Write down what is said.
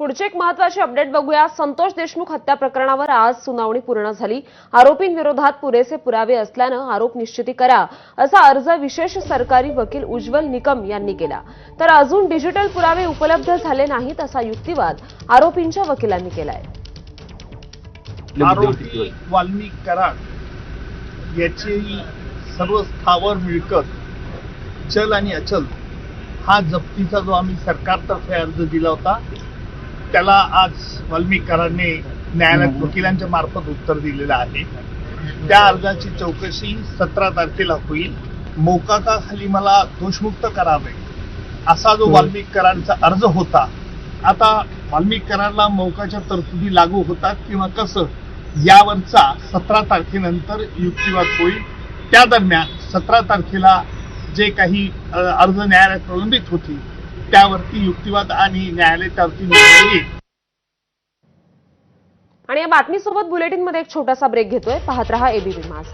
पुढची एक महत्वाची अपडेट बघूया. संतोष देशमुख हत्या प्रकरणावर आज सुनावणी पूर्ण झाली. आरोपींविरोधात पुरेसे पुरावे असल्यानं आरोप निश्चिती करा असा अर्ज विशेष सरकारी वकील उज्ज्वल निकम यांनी केला. तर अजून डिजिटल पुरावे उपलब्ध झाले नाहीत असा युक्तिवाद आरोपींच्या वकिलांनी केलाय. आरोपी वाल्मिक कराड याची सर्व स्थावर मिळकत चल आणि अचल हा जप्तीचा जो आम्ही सरकारतर्फे अर्ज दिला होता त्याला आज वाल्मिक कराडने न्यायालयात वकिलांच्या मार्फत उत्तर दिलेलं आहे. त्या अर्जाची चौकशी सतरा तारखेला होईल. मोकाकाखाली मला दोषमुक्त करावे असा जो वाल्मिक कराडचा अर्ज होता आता वाल्मिक कराडला मोकाच्या तरतुदी लागू होतात किंवा कसं यावरचा सतरा तारखेनंतर युक्तिवाद होईल. त्या दरम्यान सतरा तारखेला जे काही अर्ज न्यायालयात प्रलंबित होतील त्यावरती युक्तिवाद आणि न्यायालय त्यावरती निर्णय येईल आणि या बातमीसोबत बुलेटिनमध्ये एक छोटासा ब्रेक घेतोय. पाहत रहा एबीपी माझा.